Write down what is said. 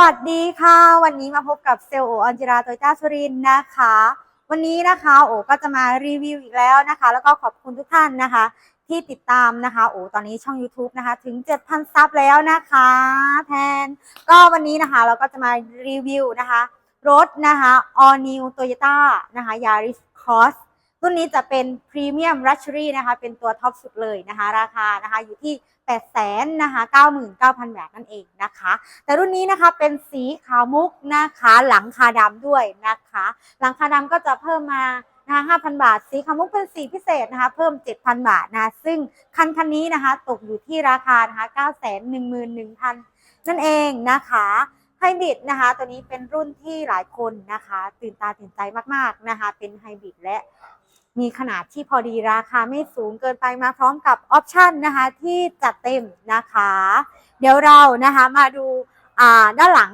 วัสดีค่ะ วันนี้มาพบกับเซลล์โออัญจิราโตยต้าสุรินนะคะ วันนี้นะคะโอก็จะมารีวิวอีกแล้วนะคะ แล้วก็ขอบคุณทุกท่านนะคะ ที่ติดตามนะคะโอตอนนี้ช่อง YouTube นะคะ ถึง 7,000 ซับแล้วนะคะ แทน ก็วันนี้นะคะเราก็จะมารีวิวนะคะ รถนะคะ All New Toyota นะคะ Yaris Cross รุ่นนี้จะเป็น Premium Luxury นะคะ เป็นตัวท็อปสุดเลยนะคะ ราคานะคะอยู่ที่ 8 0 0 0 0นะคะ99,000 บาทนั่นเองนะคะ แต่รุ่นนี้นะคะเป็นสีขาวมุกนะคะ หลังคาดำด้วยนะคะ หลังคาดำก็จะเพิ่มมานะคะ5,000 บาท สีขาวมุกเป็นสีพิเศษนะคะ เพิ่ม 7,000 บาทนะะซึ่งคันคันนี้นะคะตกอยู่ที่ราคานะคะ911,000 นั่นเองนะคะไฮบริดนะคะ ตัวนี้เป็นรุ่นที่หลายคนนะคะ ตื่นตาตื่นใจมากๆนะคะ เป็นไฮบริดและ มีขนาดที่พอดีราคาไม่สูงเกินไปมาพร้อมกับออปชันนะคะที่จัดเต็มนะคะ เดี๋ยวเรานะคะมาดูอ่าด้านหลัง